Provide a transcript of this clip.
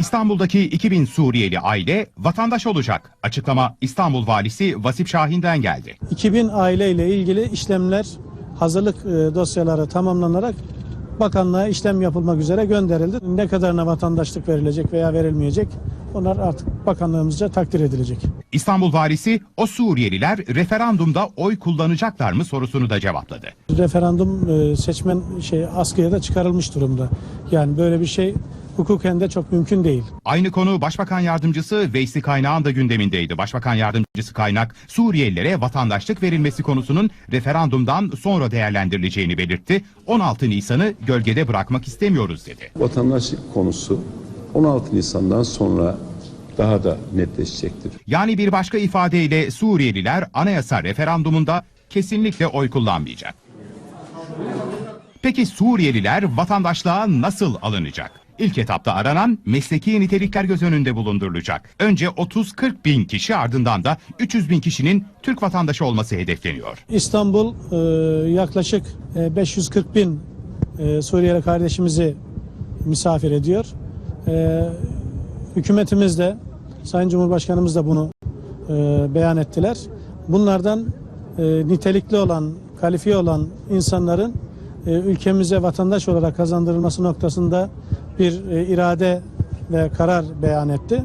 İstanbul'daki 2000 Suriyeli aile vatandaş olacak. Açıklama İstanbul Valisi Vasip Şahin'den geldi. 2000 aile ile ilgili işlemler hazırlık e, dosyaları tamamlanarak bakanlığa işlem yapılmak üzere gönderildi. Ne kadarına vatandaşlık verilecek veya verilmeyecek onlar artık bakanlığımızca takdir edilecek. İstanbul Valisi o Suriyeliler referandumda oy kullanacaklar mı sorusunu da cevapladı. Referandum e, seçmen şey askıya da çıkarılmış durumda. Yani böyle bir şey hukuken de çok mümkün değil. Aynı konu Başbakan Yardımcısı Veysi Kaynak'ın da gündemindeydi. Başbakan Yardımcısı Kaynak, Suriyelilere vatandaşlık verilmesi konusunun referandumdan sonra değerlendirileceğini belirtti. 16 Nisan'ı gölgede bırakmak istemiyoruz dedi. Vatandaşlık konusu 16 Nisan'dan sonra daha da netleşecektir. Yani bir başka ifadeyle Suriyeliler anayasa referandumunda kesinlikle oy kullanmayacak. Peki Suriyeliler vatandaşlığa nasıl alınacak? İlk etapta aranan mesleki nitelikler göz önünde bulundurulacak. Önce 30-40 bin kişi ardından da 300 bin kişinin Türk vatandaşı olması hedefleniyor. İstanbul e, yaklaşık e, 540 bin e, Suriyeli kardeşimizi misafir ediyor. E, hükümetimiz de Sayın Cumhurbaşkanımız da bunu e, beyan ettiler. Bunlardan e, nitelikli olan, kalifiye olan insanların e, ülkemize vatandaş olarak kazandırılması noktasında bir e, irade ve karar beyan etti.